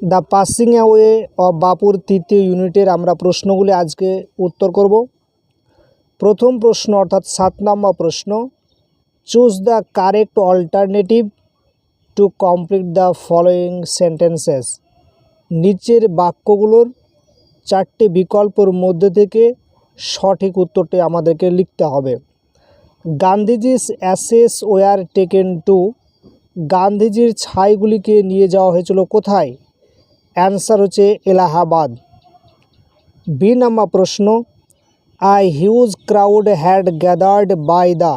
The passing away of বাপুর তৃতীয় ইউনিটের আমরা প্রশ্নগুলি আজকে উত্তর করব। প্রথম প্রশ্ন অর্থাৎ সাত নম্বর প্রশ্ন choose the correct alternative to complete the following sentences নিচের বাক্যগুলোর চারটি বিকল্পর মধ্যে থেকে সঠিক উত্তরটি আমাদেরকে লিখতে হবে। Gandhiji's ashes were taken to, গান্ধীজির ছাইগুলিকে নিয়ে যাওয়া হয়েছিল কোথায়? অ্যান্সার হচ্ছে এলাহাবাদ। বি নাম্বার প্রশ্ন a huge crowd had gathered by the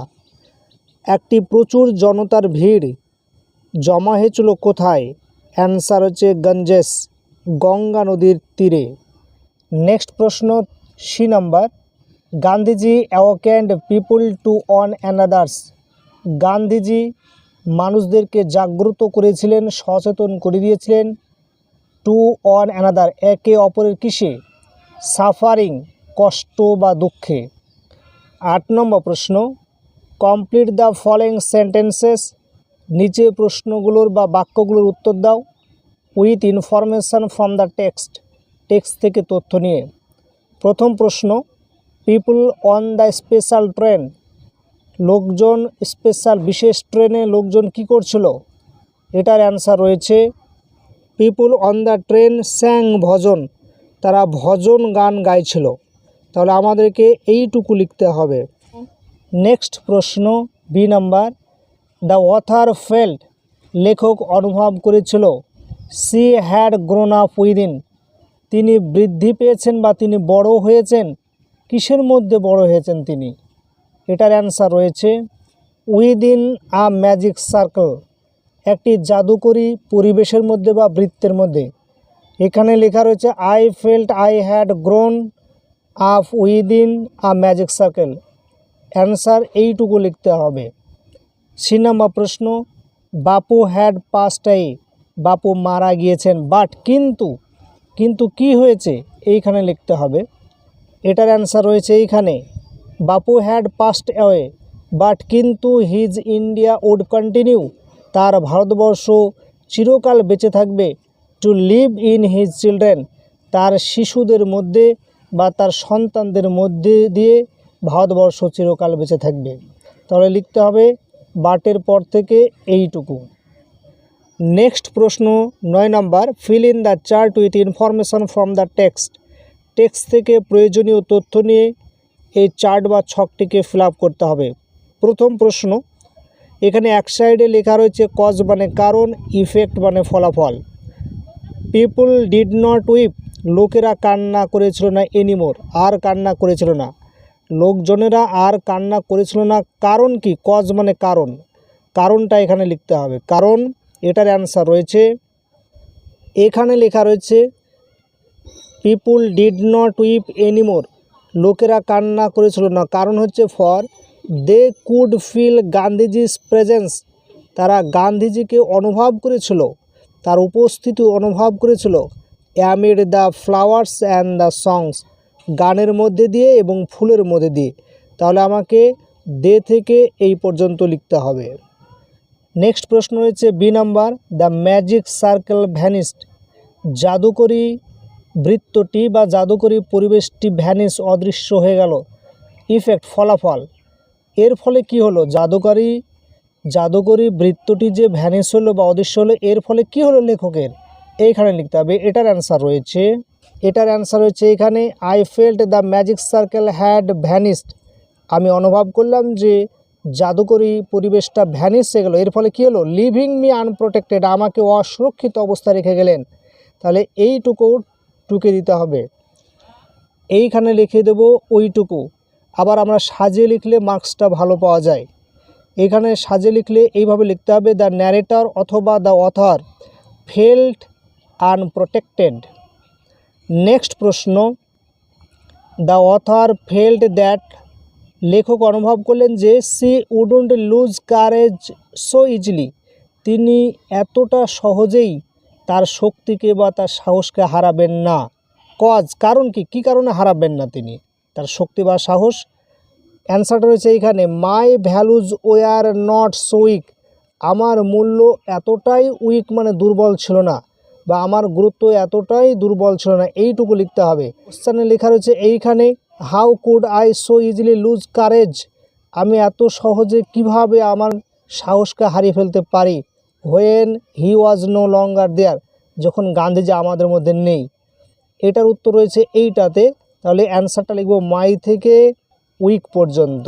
একটি প্রচুর জনতার ভিড় জমা হয়েছিল কোথায়? অ্যান্সার হচ্ছে গঞ্জেস গঙ্গা নদীর তীরে। নেক্সট প্রশ্ন C number, Gandhiji awakened people to on another's Gandhiji মানুষদেরকে জাগ্রত করেছিলেন, সচেতন করে দিয়েছিলেন। অন অ্যানাদার একে অপরের কিসে? সাফারিং কষ্ট বা দুঃখে। আট নম্বর প্রশ্ন কমপ্লিট দ্য ফলোয়িং সেন্টেন্সেস নিচে প্রশ্নগুলোর বা বাক্যগুলোর উত্তর দাও with information from the text text থেকে তথ্য নিয়ে। প্রথম প্রশ্ন people on the special train লোকজন স্পেশাল বিশেষ ট্রেনে লোকজন কি করছিল? এটার অ্যান্সার রয়েছে people on the train sang bhajan তারা ভজন গান গাইছিল। তাহলে আমাদেরকে এইটুকু লিখতে হবে। নেক্সট প্রশ্ন B number the author felt লেখক অনুভব করেছিল she had grown up within তিনি বৃদ্ধি পেয়েছেন বা তিনি বড় হয়েছেন? কিসের মধ্যে বড় হয়েছেন তিনি? এটার অ্যান্সার রয়েছে উইদিন আ ম্যাজিক সার্কেল একটি জাদুকরী পরিবেশের মধ্যে বা বৃত্তের মধ্যে। এখানে লেখা রয়েছে I felt I had grown up within a magic circle answer এইটুকু লিখতে হবে। সি প্রশ্ন, বাপু হ্যাড পাস্ট আই বাপু মারা গিয়েছেন বাট কিন্তু কিন্তু কি হয়েছে? এইখানে লিখতে হবে। এটার অ্যান্সার রয়েছে এইখানে, Bapu had passed away but কিন্তু হিজ ইন্ডিয়া উড কন্টিনিউ তার ভারতবর্ষ চিরকাল বেঁচে থাকবে। To live in his children তার শিশুদের মধ্যে বা তার সন্তানদের মধ্যে দিয়ে ভারতবর্ষ চিরকাল বেঁচে থাকবে। তাহলে লিখতে হবে, বাটের পর থেকে এইটুকু। নেক্সট প্রশ্ন নয় নম্বর fill in the chart with information from the text text থেকে প্রয়োজনীয় তথ্য নিয়ে এই চার্ট বা ছকটিকে ফিল করতে হবে। প্রথম প্রশ্ন এখানে এক সাইডে লেখা রয়েছে কজ মানে কারণ ইফেক্ট মানে ফলাফল। পিপুল ডিড নট উইপ লোকেরা কান্না করেছিল না এনিমোর আর কান্না করেছিল না। লোকজনেরা আর কান্না করেছিল না, কারণ কি? কজ মানে কারণ। কারণটা এখানে লিখতে হবে। কারণ, এটার অ্যান্সার রয়েছে, এখানে লেখা রয়েছে people did not weep anymore লোকেরা কান্না করেছিল না। কারণ হচ্ছে for they could feel Gandhiji's presence. তারা গান্ধীজিকে অনুভব করেছিল, তার উপস্থিতি অনুভব করেছিল। Amid the flowers and the songs গানের মধ্যে দিয়ে এবং ফুলের মধ্যে দিয়ে। তাহলে আমাকে দে থেকে এই পর্যন্ত লিখতে হবে। নেক্সট প্রশ্ন রয়েছে B number, the magic circle vanished জাদুকরী বৃত্তটি বা জাদুকরী পরিবেশটি ভ্যানিস অদৃশ্য হয়ে গেল। ইফেক্ট, ফলাফল। এর ফলে কি হলো? জাদুকরী জাদুকরী বৃত্তটি যে ভ্যানিস হলো বা অদৃশ্য হলো, এর ফলে কি হলো লেখকের? এইখানে লিখতে হবে, এটার অ্যান্সার রয়েছে। এটার অ্যান্সার রয়েছে এখানে I felt the magic circle had vanished আমি অনুভব করলাম যে জাদুকরী পরিবেশটা ভ্যানিস হয়ে গেলো। এর ফলে কী হলো? লিভিং মি আনপ্রোটেক্টেড আমাকে অসুরক্ষিত অবস্থা রেখে গেলেন। তাহলে এইটুকু টুকে দিতে হবে। এইখানে লিখে দেব, ওইটুকু। আবার আমরা সাজিয়ে লিখলে মার্কসটা ভালো পাওয়া যায়। এখানে সাজে লিখলে এইভাবে লিখতে হবে দ্য ন্যারেটর অথবা the author felt unprotected next প্রশ্ন দ্য অথর ফেল্ট দ্যাট লেখক অনুভব করলেন যে she wouldn't lose courage so easily তিনি এতটা সহজেই তার শক্তিকে বা তার সাহসকে হারাবেন না। কজ কারণ কি? কী কারণে হারাবেন না তিনি? তার শক্তি বা সাহস। অ্যান্সারটা রয়েছে এইখানে my values were not so weak আমার মূল্য এতটাই উইক মানে দুর্বল ছিল না, বা আমার গুরুত্ব এতটাই দুর্বল ছিল না, এইটুকু লিখতে হবে। কোশ্চানে লেখা রয়েছে, এইখানে how could I so easily lose courage আমি এত সহজে কীভাবে আমার সাহসকে হারিয়ে ফেলতে পারি? When he was no longer দেয়ার যখন গান্ধীজি আমাদের মধ্যে নেই। এটার উত্তর রয়েছে এইটাতে তাহলে অ্যান্সারটা লিখব মাই থেকে উইক পর্যন্ত।